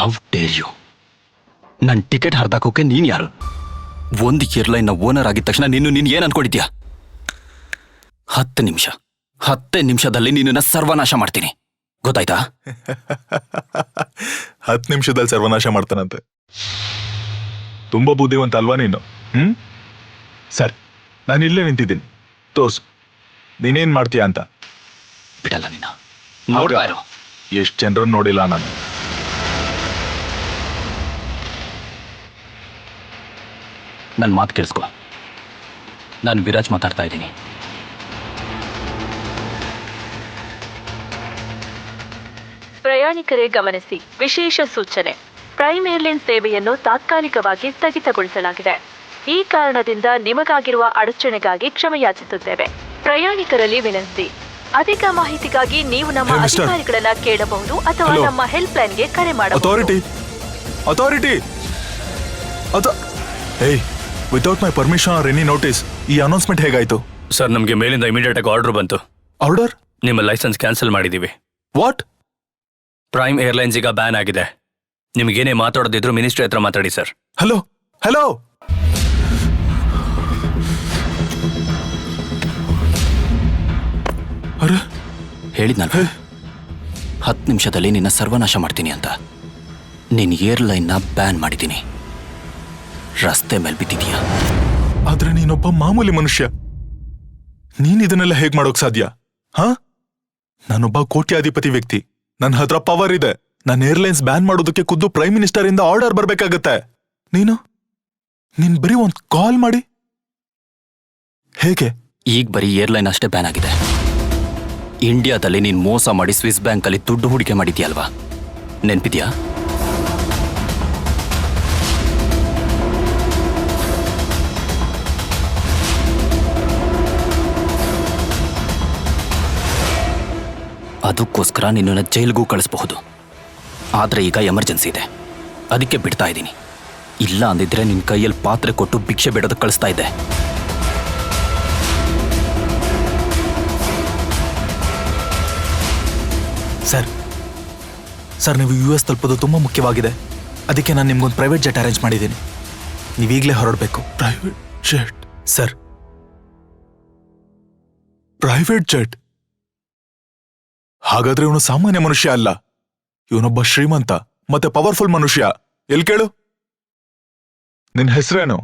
Deere you ನನ್ನ ticket ಹರಿದಾಕೋಕೆ ನೀನ್ ಯಾರು? ಒಂದು ಏರ್ಲೈನ್ನ ಓನರ್ ಆಗಿದ ತಕ್ಷಣ ನೀನು ನೀನು ಏನ್ ಅನ್ಕೊಂಡಿದ್ಯಾ? ಹತ್ತು ನಿಮಿಷ. ಹತ್ತೇ ನಿಮಿಷದಲ್ಲಿ ನಿನ್ನ ಸರ್ವನಾಶ ಮಾಡ್ತೀನಿ. ಗೊತ್ತಾಯ್ತಾ? ಹತ್ತು ನಿಮಿಷದಲ್ಲಿ ಸರ್ವನಾಶ ಮಾಡ್ತಾನಂತೆ. ತುಂಬಾ ಬುದ್ಧಿವಂತ ಅಲ್ವಾ ನೀನು? ಹ್ಮ್? ಸರಿ ನಾನು ಇಲ್ಲೇ ನಿಂತಿದ್ದೀನಿ. ತೋರ್ಸು. ನೀನೇನ್ ಮಾಡ್ತೀಯಾ ಅಂತ? ಬಿಡಲ್ಲ ನೀನು. ಎಷ್ಟು ಜನರನ್ನು ನೋಡಿಲ್ಲ ನಾನು. ನನ್ನ ಮಾತು ಕೇಳಿಸ್ಕೊ. ನಾನು ವಿರಾಜ್ ಮಾತಾಡ್ತಾ ಇದ್ದೀನಿ. ಪ್ರಯಾಣಿಕರೇ ಗಮನಿಸಿ ವಿಶೇಷ ಸೂಚನೆ. ಪ್ರೈಮ್ ಏರ್ಲೈನ್ ಸೇವೆಯನ್ನು ತಾತ್ಕಾಲಿಕವಾಗಿ ಸ್ಥಗಿತಗೊಳಿಸಲಾಗಿದೆ. ಈ ಕಾರಣದಿಂದ ನಿಮಗಾಗಿರುವ ಅಡಚಣೆಗಾಗಿ ಕ್ಷಮೆಯಾಚಿಸುತ್ತೇವೆ. ಪ್ರಯಾಣಿಕರಲ್ಲಿ ವಿನಂತಿ ಅಧಿಕ ಮಾಹಿತಿಗಾಗಿ ನೀವು ನಮ್ಮ ಅಧಿಕಾರಿಗಳನ್ನ ಕೇಳಬಹುದು ಅಥವಾ ನಮ್ಮ ಹೆಲ್ಪ್ ಲೈನ್ಗೆ ಕರೆ ಮಾಡಬಹುದು. ಅಥಾರಿಟಿ ಅಥಾರಿಟಿ ಏಯ್ without my permission or any notice ಈ ಅನೌನ್ಸ್ಮೆಂಟ್ ಹೇಗಾಯ್ತು? ಸರ್ ನಮಗೆ ಮೇಲಿಂದ ಇಮಿಡಿಯೇಟ್ ಆಗಿ ಆರ್ಡರ್ ಬಂತು. ಆರ್ಡರ್ ನಿಮ್ಮ ಲೈಸೆನ್ಸ್ ಕ್ಯಾನ್ಸಲ್ ಮಾಡಿದ್ದೀವಿ ವಾಟ್ ಪ್ರೈಮ್ ಏರ್ಲೈನ್ಸ್ ಈಗ ಬ್ಯಾನ್ ಆಗಿದೆ. ನಿಮಗೇನೇ ಮಾತಾಡೋದಿದ್ರು ಮಿನಿಸ್ಟ್ರಿ ಹತ್ರ ಮಾತಾಡಿ ಸರ್ ಹಲೋ ಹಲೋ ಅರೆ? ಹೇಳಿದ್ನಲ್ವ? ಹತ್ತು ನಿಮಿಷದಲ್ಲಿ ನಿನ್ನ ಸರ್ವನಾಶ ಮಾಡ್ತೀನಿ ಅಂತ. ನಿನ್ನ ಏರ್ಲೈನ್ನ ಬ್ಯಾನ್ ಮಾಡಿದ್ದೀನಿ. ರಸ್ತೆ ಮೇಲೆ ಬಿದ್ದಿದೀಯಾ ಆದ್ರೆ ನೀನೊಬ್ಬ ಮಾಮೂಲಿ ಮನುಷ್ಯ. ನೀನ್ ಇದನ್ನೆಲ್ಲ ಹೇಗ್ ಮಾಡೋಕ್ ಸಾಧ್ಯ? ಹಾ? ನಾನೊಬ್ಬ ಕೋಟ್ಯಾಧಿಪತಿ ವ್ಯಕ್ತಿ. ನನ್ನ ಹತ್ರ ಪವರ್ ಇದೆ. ನನ್ನ ಏರ್ಲೈನ್ಸ್ ಬ್ಯಾನ್ ಮಾಡೋದಕ್ಕೆ ಖುದ್ದು ಪ್ರೈಮ್ ಮಿನಿಸ್ಟರ್ ಇಂದ ಆರ್ಡರ್ ಬರ್ಬೇಕಾಗತ್ತೆ. ನೀನು? ನೀನ್ ಬರೀ ಒಂದ್ ಕಾಲ್ ಮಾಡಿ? ಹೇಗೆ? ಈಗ ಬರೀ ಏರ್ಲೈನ್ ಅಷ್ಟೇ ಬ್ಯಾನ್ ಆಗಿದೆ. ಇಂಡಿಯಾದಲ್ಲಿ ನೀನ್ ಮೋಸ ಮಾಡಿ ಸ್ವಿಸ್ ಬ್ಯಾಂಕಲ್ಲಿ ದುಡ್ಡು ಹೂಡಿಕೆ ಮಾಡಿದ್ಯಲ್ವಾ? ನೆನ್ಪಿದ್ಯಾ? ಅದಕ್ಕೋಸ್ಕರ ನಿನ್ನನ್ನು ಜೈಲ್ಗೂ ಕಳಿಸಬಹುದು. ಆದರೆ ಈಗ ಎಮರ್ಜೆನ್ಸಿ ಇದೆ. ಅದಕ್ಕೆ ಬಿಡ್ತಾ ಇದ್ದೀನಿ. ಇಲ್ಲ ಅಂದಿದ್ರೆ ನಿನ್ನ ಕೈಯಲ್ಲಿ ಪಾತ್ರೆ ಕೊಟ್ಟು ಭಿಕ್ಷೆ ಬಿಡೋದಕ್ಕೆ ಕಳಿಸ್ತಾ ಇದ್ದೆ. ಸರ್ ಸರ್ ನೀವು ಯು ಎಸ್ ತಲುಪೋದು ತುಂಬಾ ಮುಖ್ಯವಾಗಿದೆ. ಅದಕ್ಕೆ ನಾನು ನಿಮ್ಗೊಂದು ಪ್ರೈವೇಟ್ ಜೆಟ್ ಅರೇಂಜ್ ಮಾಡಿದ್ದೀನಿ. ನೀವೀಗಲೇ ಹೊರಡಬೇಕು. Private jet sir. Private jet ಹಾಗಾದ್ರೆ ಇವನು ಸಾಮಾನ್ಯ ಮನುಷ್ಯ ಅಲ್ಲ. ಇವನೊಬ್ಬ ಶ್ರೀಮಂತ ಮತ್ತೆ ಪವರ್ಫುಲ್ ಮನುಷ್ಯ. ಎಲ್ಲಿ ಕೇಳು? ನಿನ್ನ ಹೆಸರೇನು?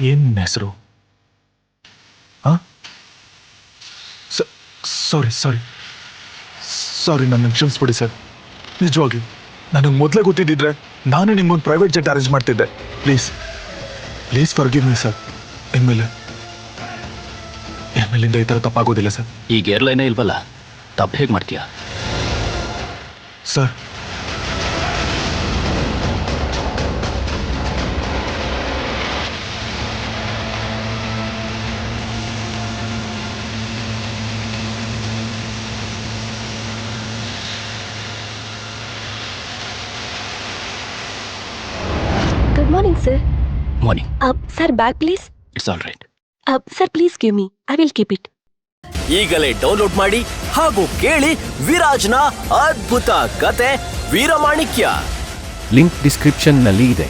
ಏನ್ ನಿನ್ನ ಹೆಸರು? ಸಾರಿ ಸಾರಿ ಸಾರಿ ನನ್ನ ಕ್ಷಮಿಸ್ಬಿಡಿ ಸರ್. ನಿಜವಾಗಿ, ನನಗೆ ಮೊದಲೇ ಗೊತ್ತಿದ್ದಿದ್ರೆ ನಾನು ನಿಮ್ಗೊಂದು ಪ್ರೈವೇಟ್ ಜೆಟ್ ಅರೇಂಜ್ ಮಾಡ್ತಿದ್ದೆ. Please please forgive me sir ಇನ್ಮೇಲೆ ಇನ್ಮೇಲಿಂದ ಈ ಥರ ತಪ್ಪಾಗೋದಿಲ್ಲ ಸರ್. ಈಗ ಏರ್ಲೈನೇ ಇಲ್ವಲ್ಲ? ತಪ್ಪು ಹೇಗೆ ಮಾಡ್ತೀಯಾ? Sir. Good morning sir morning sir bag please please. It's all right sir please give me I will keep it. ಈಗಲೇ ಡೌನ್ಲೋಡ್ ಮಾಡಿ ಹಾಗೂ ಕೇಳಿ ವಿರಾಜ್ನ ಅದ್ಭುತ ಕತೆ ವೀರಮಾಣಿಕ್ಯ. ಲಿಂಕ್ ಡಿಸ್ಕ್ರಿಪ್ಷನ್ನಲ್ಲಿ ಇದೆ.